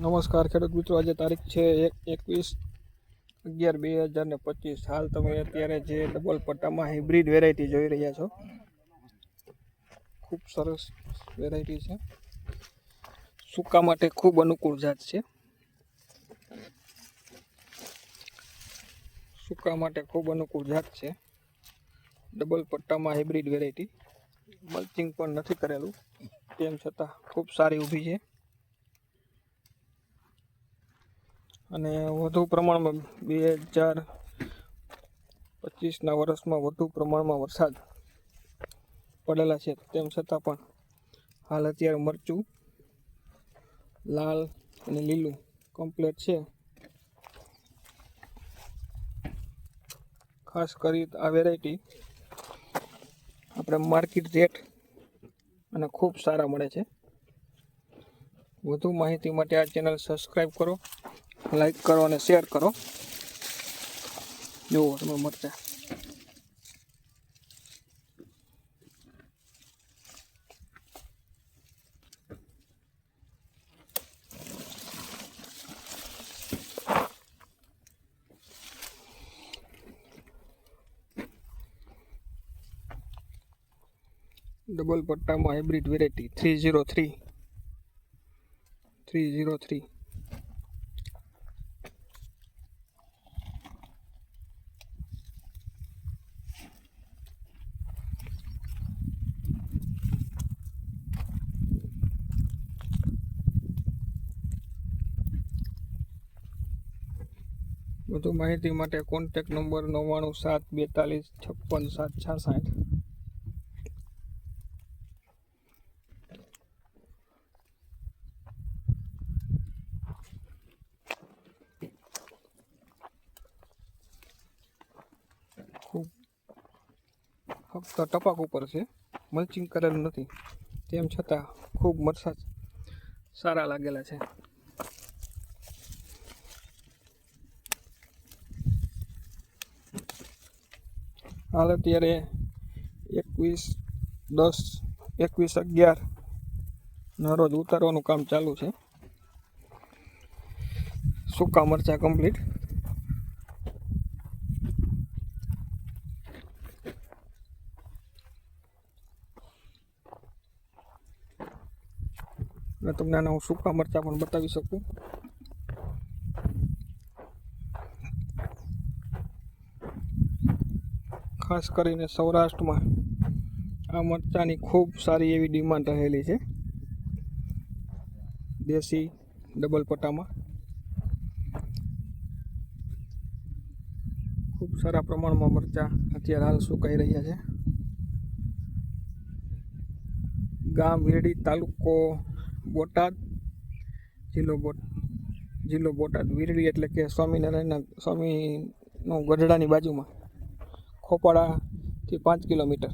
નમસ્કાર ખેડૂત મિત્રો, આજે તારીખ છે એક એકવીસ અગિયાર બે હજાર ને પચીસ. હાલ તમે અત્યારે જે ડબલ પટ્ટામાં હાઇબ્રિડ વેરાયટી જોઈ રહ્યા છો. ખૂબ સરસ વેરાયટી છે. સૂકા માટે ખૂબ અનુકૂળ જાત છે. સૂકા માટે ખૂબ અનુકૂળ જાત છે. ડબલ પટ્ટામાં હાઇબ્રિડ વેરાયટી મલ્ચિંગ પણ નથી કરેલું. તેમ છતાં ખૂબ સારી ઊભી છે. અને વધુ પ્રમાણમાં બે હજાર પચીસના વર્ષમાં વધુ પ્રમાણમાં વરસાદ પડેલા છે. તેમ છતાં પણ હાલ અત્યારે મરચું, લાલ અને લીલું કમ્પ્લેટ છે. ખાસ કરી આ વેરાયટી આપણે માર્કેટ રેટ અને ખૂબ સારા મળે છે. વધુ માહિતી માટે આ ચેનલ સબસ્ક્રાઈબ કરો. લાઈક કરો અને શેર કરો. જુઓ, તમે મરચા. Double પટ્ટામાં hybrid variety three zero three three zero three વધુ માહિતી માટે કોન્ટેક નંબર નવ્વાણું સાત બેતાલીસ છપ્પન સાત છાસઠ. ખૂબ ફક્ત ટપાક ઉપર છે. મલ્ચિંગ કરેલું નથી. તેમ છતાં ખૂબ મરસાદ સારા લાગેલા છે. હાલ અત્યારે એકવીસ, દસ, એકવીસ, અગિયાર ના રોજ ઉતારવાનું કામ ચાલુ છે. સૂકા મરચા કમ્પ્લીટ તમને આના હું સૂકા મરચા પણ બતાવી શકું. ખાસ કરીને સૌરાષ્ટ્રમાં આ મરચાંની ખૂબ સારી એવી ડિમાન્ડ રહેલી છે. દેશી ડબલ પટ્ટામાં. ખૂબ સારા પ્રમાણમાં મરચાં અત્યારે હાલ સુકાઈ રહ્યા છે. ગામ વીરડી તાલુકો બોટાદ, જિલ્લો બોટ જિલ્લો બોટાદ વીરડી એટલે કે સ્વામિનારાયણના, સ્વામીનું ગઢડાની બાજુમાં. ખોપાડાથી પાંચ કિલોમીટર.